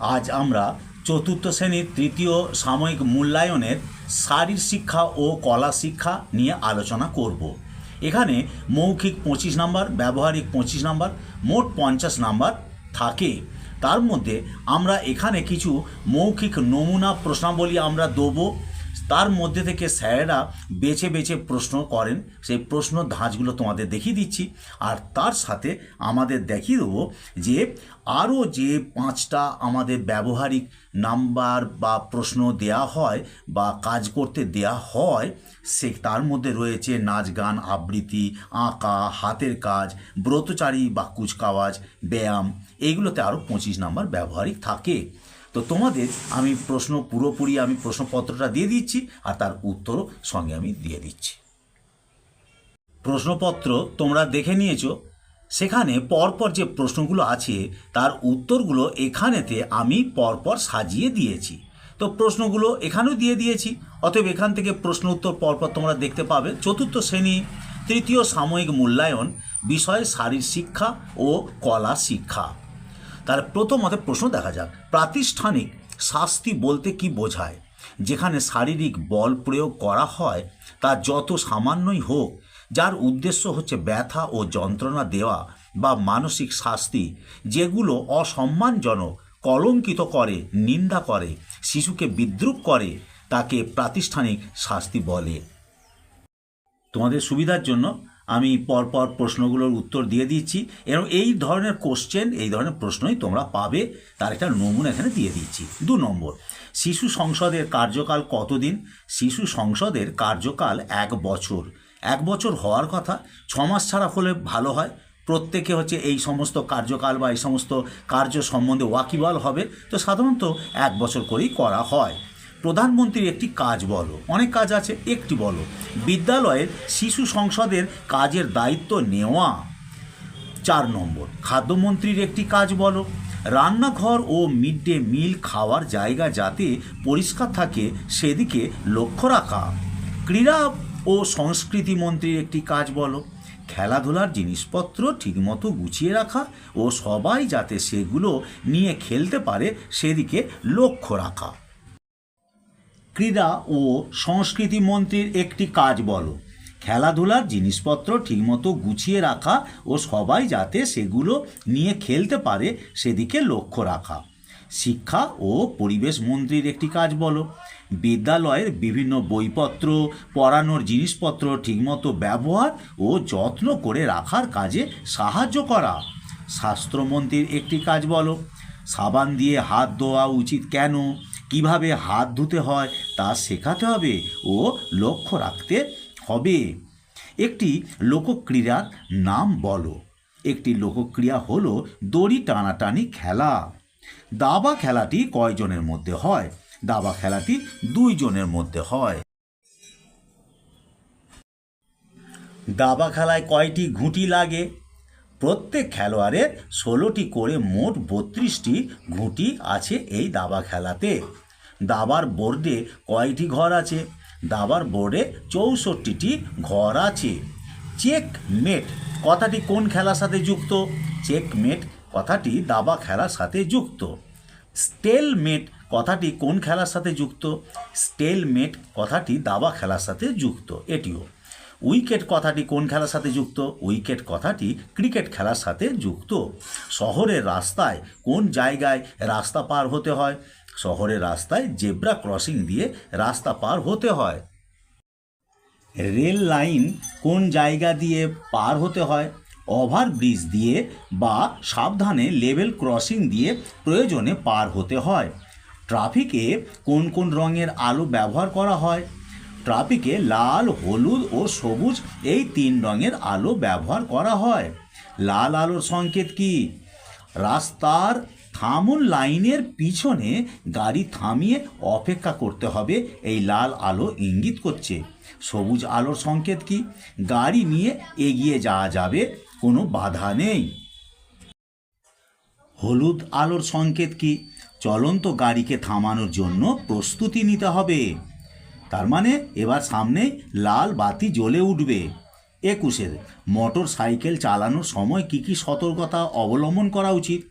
আজ আমরা চতুর্থ শ্রেণির তৃতীয় সাময়িক মূল্যায়নের শারীর শিক্ষা ও কলা শিক্ষা নিয়ে আলোচনা করব। এখানে মৌখিক পঁচিশ নাম্বার, ব্যবহারিক পঁচিশ নাম্বার, মোট পঞ্চাশ নাম্বার থাকে। তার মধ্যে আমরা এখানে কিছু মৌখিক নমুনা প্রশ্নাবলী আমরা দেবো। তার মধ্যে থেকে স্যারেরা বেছে বেছে প্রশ্ন করেন। সেই প্রশ্ন ধাঁচগুলো তোমাদের দেখিয়ে দিচ্ছি। আর তার সাথে আমাদের দেখিয়ে দেবো যে আরও যে পাঁচটা আমাদের ব্যবহারিক নাম্বার বা প্রশ্ন দেয়া হয় বা কাজ করতে দেয়া হয়, সে তার মধ্যে রয়েছে নাচ, গান, আবৃত্তি, আঁকা, হাতের কাজ, ব্রতচারী বা কুচকাওয়াজ, ব্যায়াম এইগুলোতে আরও পঁচিশ নাম্বার ব্যবহারিক থাকে। তো তোমাদের আমি প্রশ্ন পুরোপুরি আমি প্রশ্নপত্রটা দিয়ে দিচ্ছি আর তার উত্তরও সঙ্গে আমি দিয়ে দিচ্ছি। প্রশ্নপত্র তোমরা দেখে নিয়েছো। সেখানে পরপর যে প্রশ্নগুলো আছে, তার উত্তরগুলো এখানেতে আমি পরপর সাজিয়ে দিয়েছি। তো প্রশ্নগুলো এখানেও দিয়ে দিয়েছি। অতএব এখান থেকে প্রশ্ন উত্তর পরপর তোমরা দেখতে পাবে। চতুর্থ শ্রেণি, তৃতীয় সাময়িক মূল্যায়ন, বিষয় শারীর শিক্ষা ও কলা শিক্ষা। তাহলে প্রথমত প্রশ্ন দেখা যাক। প্রাতিষ্ঠানিক শাস্তি বলতে কি বোঝায়? যেখানে শারীরিক বল প্রয়োগ করা হয়, তা যত সামান্যই হোক, যার উদ্দেশ্য হচ্ছে ব্যথা ও যন্ত্রণা দেওয়া বা মানসিক শাস্তি, যেগুলো অসম্মানজনক, কলঙ্কিত করে, নিন্দা করে, শিশুকে বিদ্রুপ করে, তাকে প্রাতিষ্ঠানিক শাস্তি বলে। তোমাদের সুবিধার জন্য আমি পরপর প্রশ্নগুলোর উত্তর দিয়ে দিচ্ছি এবং এই ধরনের কোশ্চেন এই ধরনের প্রশ্নই তোমরা পাবে। তার একটা নমুনা এখানে দিয়ে দিচ্ছি দু নম্বর, শিশু সংসদের কার্যকাল কতদিন? শিশু সংসদের কার্যকাল এক বছর। এক বছর হওয়ার কথা ছমাস ছাড়া হলে ভালো হয়। প্রত্যেকে হচ্ছে এই সমস্ত কার্যকাল বা এই সমস্ত কার্য সম্বন্ধে ওয়াকিবল হবে। তো সাধারণত এক বছর করেই করা হয়। প্রধানমন্ত্রীর একটি কাজ বলো। অনেক কাজ আছে, একটি বলো। বিদ্যালয়ের শিশু সংসদের কাজের দায়িত্ব নেওয়া। চার নম্বর, খাদ্যমন্ত্রীর একটি কাজ বলো। রান্নাঘর ও মিড ডে মিল খাওয়ার জায়গা যাতে পরিষ্কার থাকে, সেদিকে লক্ষ্য রাখা। ক্রীড়া ও সংস্কৃতি মন্ত্রীর একটি কাজ বলো। খেলাধুলার জিনিসপত্র ঠিকমতো গুছিয়ে রাখা ও সবাই যাতে সেগুলো নিয়ে খেলতে পারে, সেদিকে লক্ষ্য রাখা। ক্রীড়া ও সংস্কৃতি মন্ত্রীর একটি কাজ বলো। খেলাধুলার জিনিসপত্র ঠিকমতো গুছিয়ে রাখা ও সবাই যাতে সেগুলো নিয়ে খেলতে পারে সেদিকে লক্ষ্য রাখা। শিক্ষা ও পরিবেশ মন্ত্রীর একটি কাজ বলো। বিদ্যালয়ের বিভিন্ন বইপত্র, পড়ানোর জিনিসপত্র ঠিকমতো ব্যবহার ও যত্ন করে রাখার কাজে সাহায্য করা। স্বাস্থ্যমন্ত্রীর একটি কাজ বলো। সাবান দিয়ে হাত ধোয়া উচিত কেন? কীভাবে হাত ধুতে হয় তা শেখাতে হবে ও লক্ষ্য রাখতে হবে। একটি লোকক্রীড়ার নাম বলো। একটি লোকক্রিয়া হলো দড়ি টানাটানি খেলা। দাবা খেলাটি কয়জনের মধ্যে হয়? দাবা খেলাটি দুইজনের মধ্যে হয়। দাবা খেলায় কয়টি ঘুঁটি লাগে? প্রত্যেক খেলোয়াড়ের ষোলোটি করে মোট বত্রিশটি ঘুঁটি আছে এই দাবা খেলাতে। দাবার বোর্ডে কয়টি ঘর আছে? দাবার বোর্ডে চৌষট্টিটি ঘর আছে। চেক মেট কথাটি কোন খেলার সাথে যুক্ত? চেক মেট কথাটি দাবা খেলার সাথে যুক্ত। স্টেল মেট কথাটি কোন খেলার সাথে যুক্ত? স্টেল মেট কথাটি দাবা খেলার সাথে যুক্ত। এটিও। উইকেট কথাটি কোন খেলার সাথে যুক্ত? উইকেট কথাটি ক্রিকেট খেলার সাথে যুক্ত। শহরের রাস্তায় কোন জায়গায় রাস্তা পার হতে হয়? শহরের রাস্তায় জেব্রা ক্রসিং দিয়ে রাস্তা পার হতে হয়। রেল লাইন কোন জায়গা দিয়ে পার হতে হয়? ওভারব্রিজ দিয়ে বা সাবধানে লেভেল ক্রসিং দিয়ে প্রয়োজনে পার হতে হয়। ট্রাফিকে কোন কোন রঙের আলো ব্যবহার করা হয়? ট্রাফিকে লাল, হলুদ ও সবুজ এই তিন রঙের আলো ব্যবহার করা হয়। লাল আলোর সংকেত কি? রাস্তার থামুন লাইনের পিছনে গাড়ি থামিয়ে অপেক্ষা করতে হবে, এই লাল আলো ইঙ্গিত করছে। সবুজ আলোর সংকেত কি? গাড়ি নিয়ে এগিয়ে যাওয়া যাবে, কোনো বাধা নেই। হলুদ আলোর সংকেত কি? চলন্ত গাড়িকে থামানোর জন্য প্রস্তুতি নিতে হবে। তার মানে এবার সামনে লাল বাতি জ্বলে উঠবে। একুশের, মোটর সাইকেল চালানোর সময় কি কি সতর্কতা অবলম্বন করা উচিত?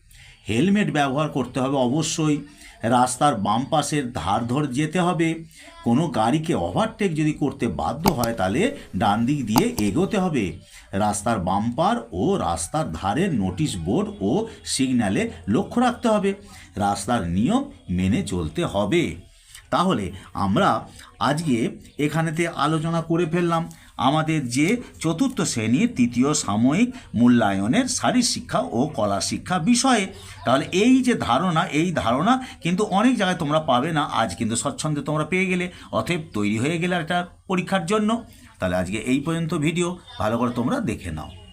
হেলমেট ব্যবহার করতে হবে অবশ্যই। রাস্তার বাম পাশের ধার ধর যেতে হবে। কোনো গাড়িকে ওভারটেক যদি করতে বাধ্য হয় তাহলে ডান দিক দিয়ে এগোতে হবে। রাস্তার বাম্পার ও রাস্তার ধারের নোটিশ বোর্ড ও সিগন্যালে লক্ষ্য রাখতে হবে। রাস্তার নিয়ম মেনে চলতে হবে। তাহলে আমরা আজকে এখানেতে আলোচনা করে ফেললাম আমাদের যে চতুর্থ শ্রেণির তৃতীয় সাময়িক মূল্যায়নের শারীর শিক্ষা ও কলা শিক্ষা বিষয়ে। তাহলে এই যে ধারণা, এই ধারণা কিন্তু অনেক জায়গায় তোমরা পাবে না। আজ কিন্তু স্বচ্ছন্দে তোমরা পেয়ে গেলে, অতএব তৈরি হয়ে গেলে একটা পরীক্ষার জন্য। তাহলে আজকে এই পর্যন্ত ভিডিও, ভালো করে তোমরা দেখে নাও।